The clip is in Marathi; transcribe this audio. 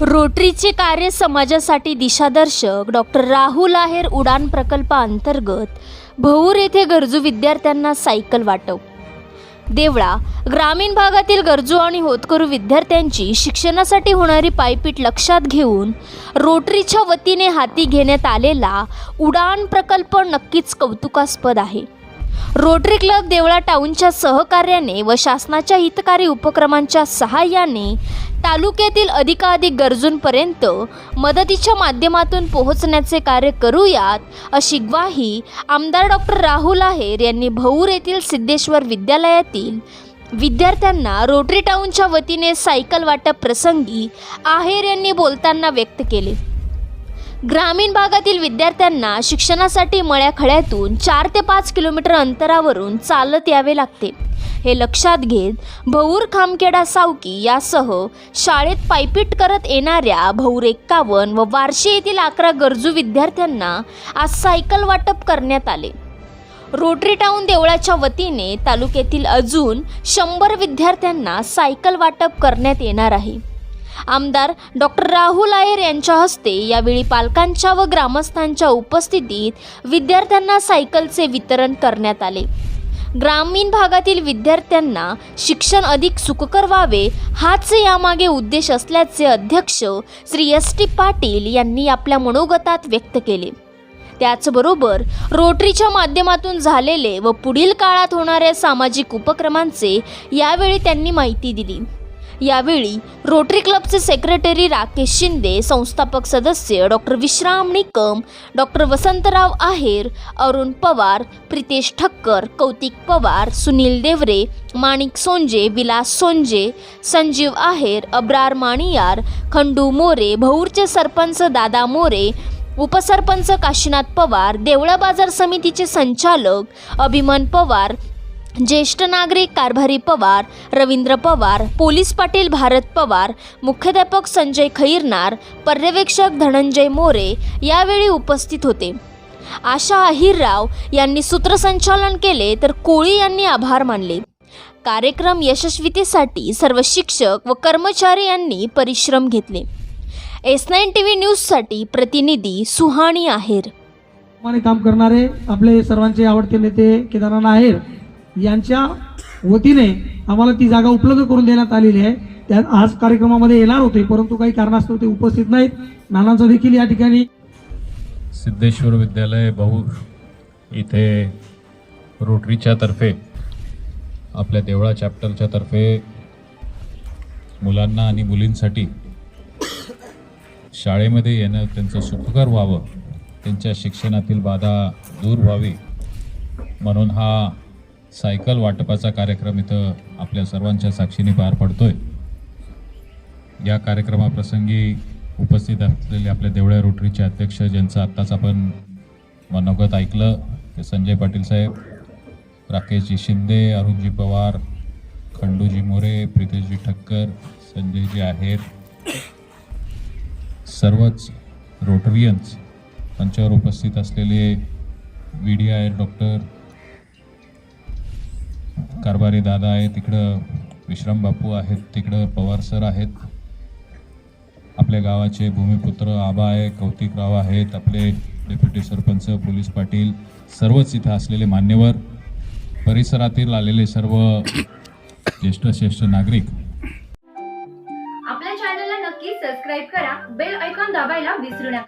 रोटरीचे कार्य समाजासाठी दिशादर्शक. डॉक्टर राहुल आहेर उडान प्रकल्पाअंतर्गत भऊर येथे गरजू विद्यार्थ्यांना सायकल वाटप. देवळा ग्रामीण भागातील गरजू आणि होतकरू विद्यार्थ्यांची शिक्षणासाठी होणारी पायपीट लक्षात घेऊन रोटरीच्या वतीने हाती घेण्यात आलेला उडान प्रकल्प नक्कीच कौतुकास्पद आहे. रोटरी क्लब देवळा टाऊनच्या सहकार्याने व शासनाच्या हितकारी उपक्रमांच्या सहाय्याने तालुक्यातील अधिकाधिक गरजूंपर्यंत मदतीच्या माध्यमातून पोहोचण्याचे कार्य करूयात अशी ग्वाही आमदार डॉक्टर राहुल आहेर यांनी भऊर येथील सिद्धेश्वर विद्यालयातील विद्यार्थ्यांना रोटरी टाऊनच्या वतीने सायकल वाटप प्रसंगी आहेर यांनी बोलताना व्यक्त केले. ग्रामीण भागातील विद्यार्थ्यांना शिक्षणासाठी मळ्याखळ्यातून चार ते पाच किलोमीटर अंतरावरून चालत यावे लागते. हे लक्षात घेत भऊर खामखेडा सावकी यासह शाळेत पायपीट करत येणाऱ्या भऊर एक्कावन्न व वारशी येथील अकरा गरजू विद्यार्थ्यांना आज सायकल वाटप करण्यात आले. रोटरी टाऊन देवळाच्या वतीने तालुक्यातील अजून शंभर विद्यार्थ्यांना सायकल वाटप करण्यात येणार आहे. आमदार डॉक्टर राहुल आयर यांच्या हस्ते यावेळी पालकांच्या व ग्रामस्थांच्या उपस्थितीत विद्यार्थ्यांना सायकलचे वितरण करण्यात आले. ग्रामीण भागातील विद्यार्थ्यांना शिक्षण अधिक सुखकर व्हावे हाच यामागे उद्देश असल्याचे अध्यक्ष श्री एस टी पाटील यांनी आपल्या मनोगतात व्यक्त केले. त्याचबरोबर रोटरीच्या माध्यमातून झालेले व पुढील काळात होणाऱ्या सामाजिक उपक्रमांचे यावेळी त्यांनी माहिती दिली. यावेळी रोटरी क्लबचे सेक्रेटरी राकेश शिंदे संस्थापक सदस्य डॉक्टर विश्राम निकम डॉक्टर वसंतराव आहेर अरुण पवार प्रितेश ठक्कर कौतिक पवार सुनील देवरे माणिक सोंजे विलास सोंजे संजीव आहेर अब्रार माणियार खंडू मोरे भऊरचे सरपंच दादा मोरे उपसरपंच काशीनाथ पवार देवळा बाजार समितीचे संचालक अभिमन पवार ज्येष्ठ नागरिक कारभारी पवार रवींद्र पवार पोलीस पाटील भारत पवार मुख्याध्यापक संजय खैरनार पर्यवेक्षक धनंजय मोरे यावेळी उपस्थित होते. आशा अहिरराव यांनी सूत्रसंचालन केले तर कोळी यांनी आभार मानले. कार्यक्रम यशस्वीतेसाठी सर्व शिक्षक व कर्मचारी यांनी परिश्रम घेतले. एस नाईन टी व्ही न्यूजसाठी प्रतिनिधी सुहाणी आहेर. काम करणारे आपले सर्वांचे आवडते नेते केदारनाथ आहेर. यांच्या वतीने आम्हाला ती जागा उपलब्ध करून देण्यात आलेली आहे. त्या आज कार्यक्रमामध्ये येणार होते परंतु काही कारणास्तव ते उपस्थित नाहीत. नानांचा देखील या ठिकाणी सिद्धेश्वर विद्यालय बहु इथे रोटरीच्या तर्फे आपल्या देवळा चॅप्टरच्या तर्फे मुलांना आणि मुलींसाठी शाळेमध्ये येणं त्यांचं सुखकर व्हावं त्यांच्या शिक्षणातील बाधा दूर व्हावी म्हणून हा सायकल वाटपाचा कार्यक्रम इथं आपल्या सर्वांच्या साक्षीने पार पडतोय. या कार्यक्रमाप्रसंगी उपस्थित असलेले आपल्या देवळ्या रोटरीचे अध्यक्ष ज्यांचं आत्ताच आपण मनोगत ऐकलं ते संजय पाटील साहेब राकेशजी शिंदे अरुणजी पवार खंडूजी मोरे प्रितेशजी ठक्कर संजयजी आहेर सर्वच रोटरियन्स त्यांच्यावर उपस्थित असलेले V D I doctor Karbhari Dada आहेत तिकडं विश्राम बापू आहेत तिकडं पवार सर आहेत. आपल्या गावाचे भूमिपुत्र आबा आहे कौतिकराव आहेत आपले डेप्युटी सरपंच पोलीस पाटील सर्वच इथं असलेले मान्यवर. परिसरातील आलेले सर्व ज्येष्ठ श्रेष्ठ नागरिक. आपल्या चॅनलला नक्की सबस्क्राईब करा बेल ऐकॉन दाबायला विसरू नका.